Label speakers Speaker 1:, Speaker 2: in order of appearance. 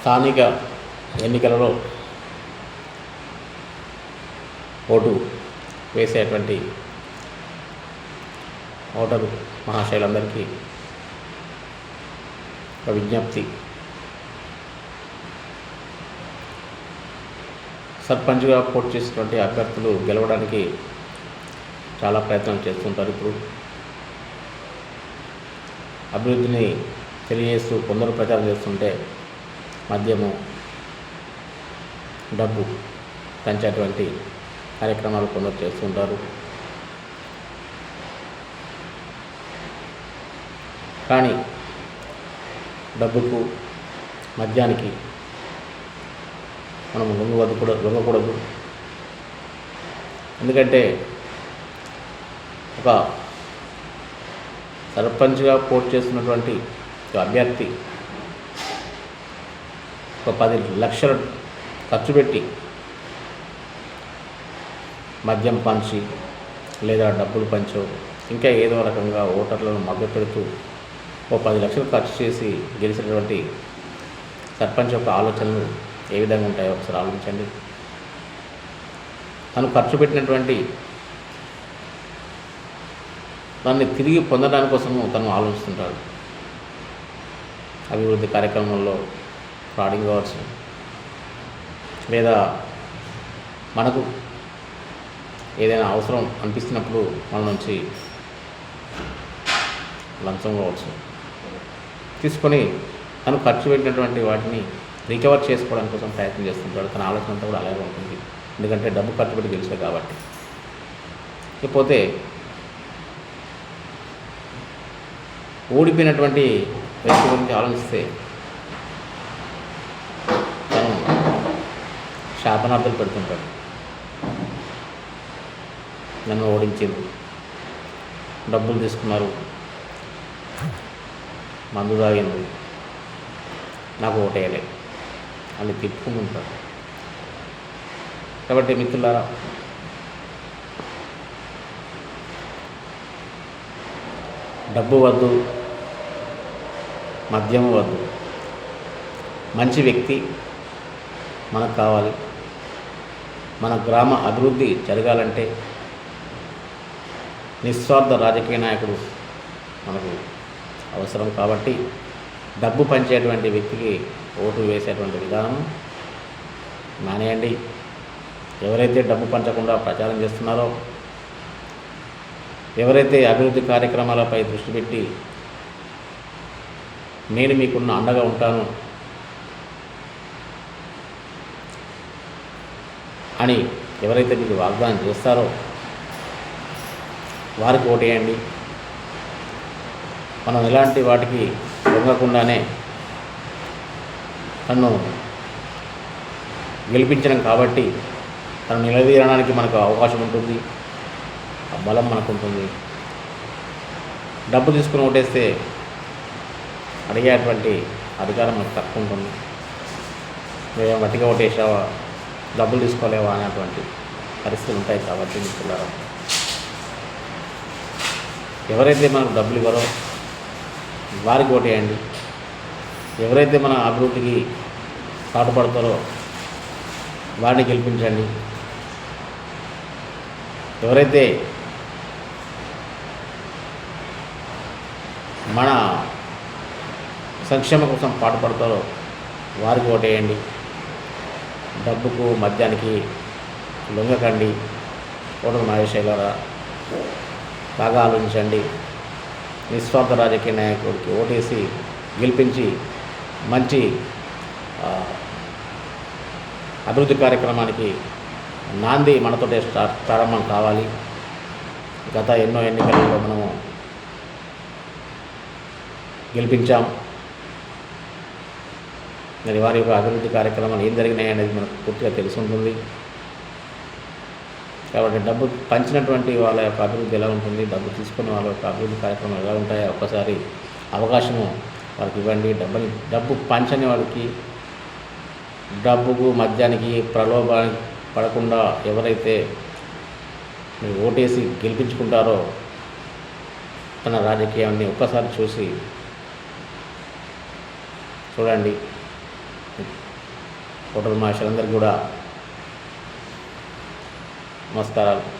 Speaker 1: స్థానిక ఎన్నికలలో ఓటు వేసేటువంటి ఓటరు మహాశయులందరికీ ఒక విజ్ఞప్తి. సర్పంచ్గా పోటీ చేసినటువంటి అభ్యర్థులు గెలవడానికి చాలా ప్రయత్నం చేస్తుంటారు ఇప్పుడు. అభివృద్ధిని తెలియజేస్తూ కొందరు ప్రచారం చేస్తుంటే మద్యము డబ్బు పెంచేటువంటి కార్యక్రమాలు కొందరు చేస్తుంటారు కానీ డబ్బుకు మద్యానికి మనం లొంగవద్దు కూడా లొంగకూడదు. ఎందుకంటే ఒక సర్పంచ్గా పోటీ చేస్తున్నటువంటి అభ్యర్థి ఒక పది లక్షలు ఖర్చు పెట్టి మద్యం పంచి లేదా డబ్బులు పంచో ఇంకా ఏదో రకంగా ఓటర్లను మభ్యపెడుతూ ఓ పది లక్షలు ఖర్చు చేసి గెలిచినటువంటి సర్పంచ్ యొక్క ఆలోచనలు ఏ విధంగా ఉంటాయో ఒకసారి ఆలోచించండి. తను ఖర్చు పెట్టినటువంటి దాన్ని తిరిగి పొందడానికి కోసము తను ఆలోచిస్తుంటాడు. అభివృద్ధి కార్యక్రమంలో ఫ్రాడింగ్ కావచ్చు. లేదా మనకు ఏదైనా అవసరం అనిపిస్తున్నప్పుడు మన నుంచి లంచం కావచ్చు. తీసుకొని తను ఖర్చు పెట్టినటువంటి వాటిని రికవర్ చేసుకోవడం కోసం ప్రయత్నం చేస్తుంటాడు. తన ఆలోచన అంతా కూడా అలాగే ఉంటుంది. ఎందుకంటే డబ్బు ఖర్చు పెట్టి గెలిచే కాబట్టి. ఇకపోతే ఓడిపోయినటువంటి వ్యక్తి గురించి ఆలోచిస్తే తను శాపనార్థాలు పెడుతుంటాడు. నన్ను ఓడించారు. డబ్బులు తీసుకున్నారు. మందు తాగింది నాకు ఓటేయలే అని తిప్పుకుంటుంటారు కాబట్టి మిత్రులారా డబ్బు వద్దు మద్యం వద్దు. మంచి వ్యక్తి మనకు కావాలి. మన గ్రామ అభివృద్ధి జరగాలంటే నిస్వార్థ రాజకీయ నాయకుడు మనకు అవసరం కాబట్టి డబ్బు పంచేటువంటి వ్యక్తికి ఓటు వేసేటువంటి విధానం మానేయండి. ఎవరైతే డబ్బు పంచకుండా ప్రచారం చేస్తున్నారో ఎవరైతే అభివృద్ధి కార్యక్రమాలపై దృష్టి పెట్టి నేను మీకున్న అండగా ఉంటాను అని ఎవరైతే మీకు వాగ్దానం చేస్తారో వారికి ఓటేయండి. మనం ఎలాంటి వాటికి లొంగకుండానే తను గెలిపించడం కాబట్టి తను నిలదీయడానికి మనకు అవకాశం ఉంటుంది. ఆ బలం మనకు ఉంటుంది డబ్బు తీసుకుని ఓటేస్తే అడిగేటువంటి అధికారం మనకు తక్కువ ఉంటుంది. మేము వట్టిగా ఓటేసావా? డబ్బులు తీసుకోలేవా అనేటువంటి పరిస్థితులు ఉంటాయి కాబట్టి మిత్రులారా. ఎవరైతే మనకు డబ్బులు ఇవ్వరో వారికి ఓటేయండి. ఎవరైతే మన అభివృద్ధికి పాటుపడతారో వారిని గెలిపించండి. ఎవరైతే మన సంక్షేమ కోసం పాటుపడతారో వారికి ఓటేయండి. డబ్బుకు మద్యానికి లొంగకండి. ఓటమి మహేశ్వరరా బాగా ఆలోచించండి నిస్వార్థ రాజకీయ నాయకుడికి ఓటేసి గెలిపించి మంచి అభివృద్ధి కార్యక్రమానికి నాంది మనతోటే ప్రారంభం కావాలి. గత ఎన్నో ఎన్నికలలో మనము గెలిపించాం. మరి వారి యొక్క అభివృద్ధి కార్యక్రమాలు ఏం జరిగినాయి అనేది మనకు పూర్తిగా తెలిసి ఉంటుంది. కాబట్టి డబ్బు పంచినటువంటి వాళ్ళ యొక్క అభివృద్ధి ఎలా ఉంటుంది డబ్బు తీసుకున్న వాళ్ళ యొక్క అభివృద్ధి కార్యక్రమాలు ఎలా ఉంటాయో ఒక్కసారి అవకాశము వారికి ఇవ్వండి. డబ్బుని డబ్బు పంచని వాడికి డబ్బుకు మద్యానికి ప్రలోభానికి పడకుండా ఎవరైతే మీరు ఓటేసి గెలిపించుకుంటారో తన రాజకీయాన్ని ఒక్కసారి చూసి చూడండి. హోటల్ మహాశయులందరికీ కూడా నమస్కారాలు.